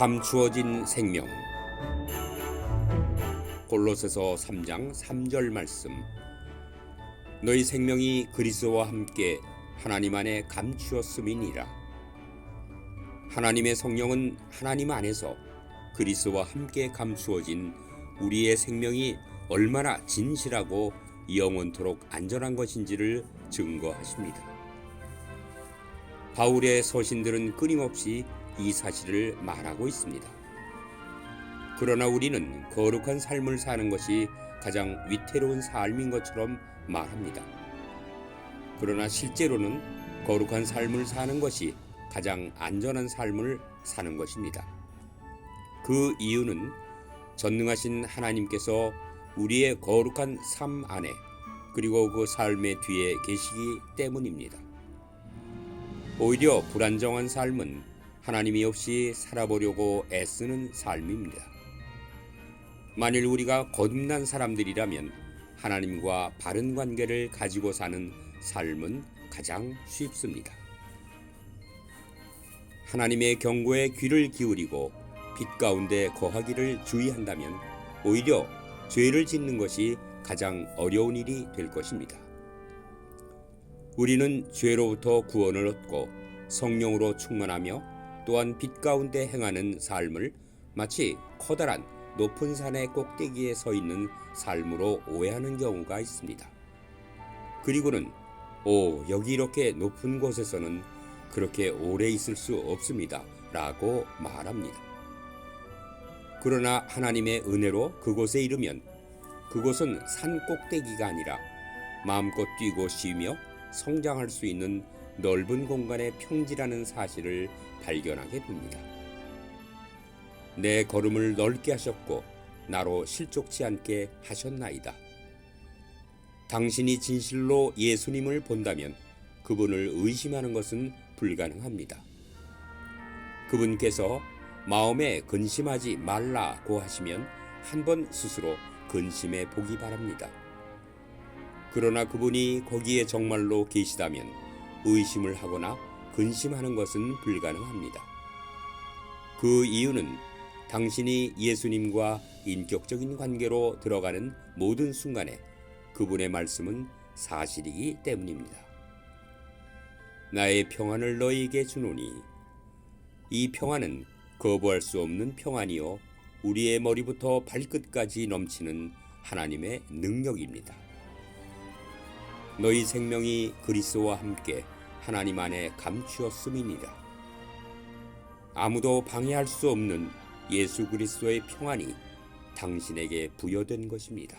감추어진 생명. 골로새서 3장 3절 말씀. 너희 생명이 그리스도와 함께 하나님 안에 감추었음이니라. 하나님의 성령은 하나님 안에서 그리스도와 함께 감추어진 우리의 생명이 얼마나 진실하고 영원토록 안전한 것인지를 증거하십니다. 바울의 서신들은 끊임없이 이 사실을 말하고 있습니다. 그러나 우리는 거룩한 삶을 사는 것이 가장 위태로운 삶인 것처럼 말합니다. 그러나 실제로는 거룩한 삶을 사는 것이 가장 안전한 삶을 사는 것입니다. 그 이유는 전능하신 하나님께서 우리의 거룩한 삶 안에 그리고 그 삶의 뒤에 계시기 때문입니다. 오히려 불안정한 삶은 하나님이 없이 살아보려고 애쓰는 삶입니다. 만일 우리가 거듭난 사람들이라면 하나님과 바른 관계를 가지고 사는 삶은 가장 쉽습니다. 하나님의 경고에 귀를 기울이고 빛 가운데 거하기를 주의한다면 오히려 죄를 짓는 것이 가장 어려운 일이 될 것입니다. 우리는 죄로부터 구원을 얻고 성령으로 충만하며 또한 빛 가운데 행하는 삶을 마치 커다란 높은 산의 꼭대기에 서 있는 삶으로 오해하는 경우가 있습니다. 그리고는 오, 여기 이렇게 높은 곳에서는 그렇게 오래 있을 수 없습니다. 라고 말합니다. 그러나 하나님의 은혜로 그곳에 이르면 그곳은 산 꼭대기가 아니라 마음껏 뛰고 쉬며 성장할 수 있는 넓은 공간의 평지라는 사실을 발견하게 됩니다. 내 걸음을 넓게 하셨고 나로 실족치 않게 하셨나이다. 당신이 진실로 예수님을 본다면 그분을 의심하는 것은 불가능합니다. 그분께서 마음에 근심하지 말라고 하시면 한 번 스스로 근심해 보기 바랍니다. 그러나 그분이 거기에 정말로 계시다면 의심을 하거나 근심하는 것은 불가능합니다. 그 이유는 당신이 예수님과 인격적인 관계로 들어가는 모든 순간에 그분의 말씀은 사실이기 때문입니다. 나의 평안을 너희에게 주노니 이 평안은 거부할 수 없는 평안이요 우리의 머리부터 발끝까지 넘치는 하나님의 능력입니다. 너희 생명이 그리스도와 함께 하나님 안에 감추었음이니라. 아무도 방해할 수 없는 예수 그리스도의 평안이 당신에게 부여된 것입니다.